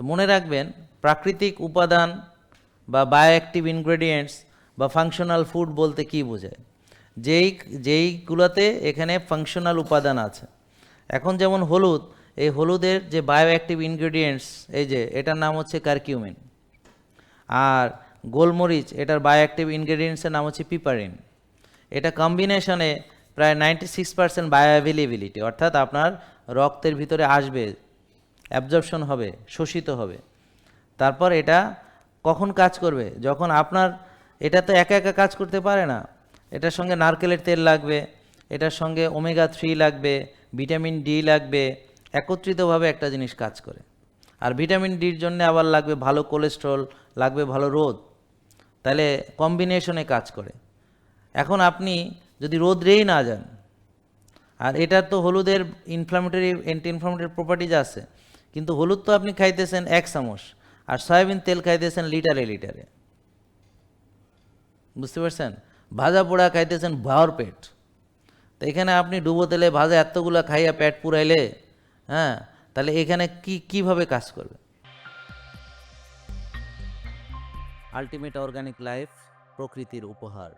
তো মনে রাখবেন, প্রাকৃতিক উপাদান বা বায়োঅ্যাক্টিভ ইনগ্রেডিয়েন্টস বা ফাংশনাল ফুড বলতে কি বোঝায়? যেই, যেইগুলোতে এখানে ফাংশনাল উপাদান আছে। এখন যেমন হলুদ, এই হলুদের যে বায়োঅ্যাক্টিভ ইনগ্রেডিয়েন্টস এই যে, এটার নাম হচ্ছে কারকিউমিন আর গোলমরিচ, এটার বায়োঅ্যাক্টিভ ইনগ্রেডিয়েন্টসের নাম হচ্ছে পিপারিন এটা কম্বিনেশনে প্রায় নাইনটি সিক্স পার্সেন্ট বায়োঅ্যাভেলেবিলিটি অর্থাৎ আপনার রক্তের ভিতরে আসবে অ্যাবজর্পশন হবে, শোষিত হবে। তারপর এটা কখন কাজ করবে? যখন আপনার এটা তো একা একা কাজ করতে পারে না। এটার সঙ্গে নারকেলের তেল লাগবে, এটার সঙ্গে ওমেগা থ্রি লাগবে, ভিটামিন ডি লাগবে, একত্রিতভাবে একটা জিনিস কাজ করে। আর ভিটামিন ডির জন্য আবার লাগবে ভালো কোলেস্ট্রল, লাগবে ভালো রোদ। তাহলে কম্বিনেশনে কাজ করে। এখন আপনি যদি রোদ্রেই না যান, আর এটার তো হলুদের ইনফ্লামেটরি অ্যান্টি ইনফ্লামেটরি প্রপার্টিজ আছে কিন্তু হলুদ তো আপনি খাইতেছেন এক চামচ, আর সয়াবিন তেল খাইতেছেন লিটারে লিটারে। বুঝতে পারছেন? ভাজা পোড়া খাইতেছেন ভাওয়ার পেট। তো এখানে আপনি ডুবো তেলে ভাজা এতগুলা খাইয়া পেট পুরাইলে হ্যাঁ তাহলে এখানে কি, কীভাবে কাজ করবে? আলটিমেট অর্গানিক লাইফ প্রকৃতির উপহার।